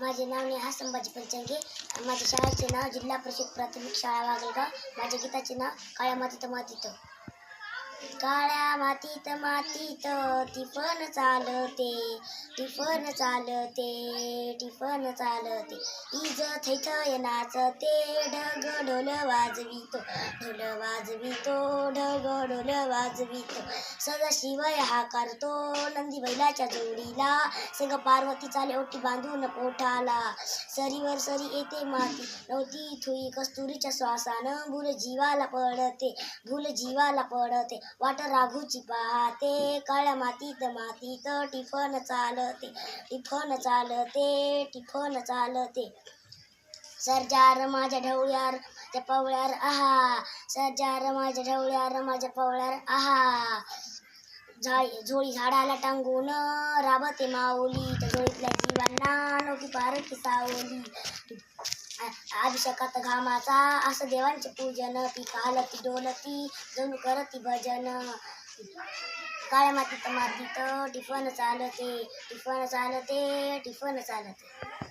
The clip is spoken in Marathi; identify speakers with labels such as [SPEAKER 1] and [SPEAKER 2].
[SPEAKER 1] माझे नाव नेहा संभाजी पंचंगे. माझ्या शाळेचे नाव जिल्हा परिषद प्राथमिक शाळा वागलगाव. माझ्या गीताचे नाव काळ्या मातीत मातीत. काळ्या मातीत मातीत टिफन चालते टिफन चालते टिफन चालते. इज थैथ नाचते ढग ढोल वाजवितो ढोल वाजवितो ढग ढोल वाजवितो. सदाशिवय हा करतो नंदी बैलाच्या जोडीला संग पार्वती चाले ओटी बांधून पोठाला. सरीवर सरी येते माती नव्हती थुई कस्तुरीच्या श्वासानं भूल जीवाला पडते भूल जीवाला पडते. वाट राघूची पाहते. काळ्या मातीत मातीत टिफन चालते टिफन चालते टिफन चालते. सरजार माझ्या ढवळ्यार माझ्या पवळ्यार आहा. सरजार माझ्या ढवळ्यार माझ्या पवळ्यार आहा. झाडी झोळी झाडाला टांगून राबते माऊली. त्या झोळीतल्या जीवांना नोकी पारखी सावली अभिषेकात घामाचा असं देवांचे पूजन ती कालती डोलती जणू करती भजन. काळ्या मातीत मातीत टिफन चालते टिफन चालते टिफन चालते.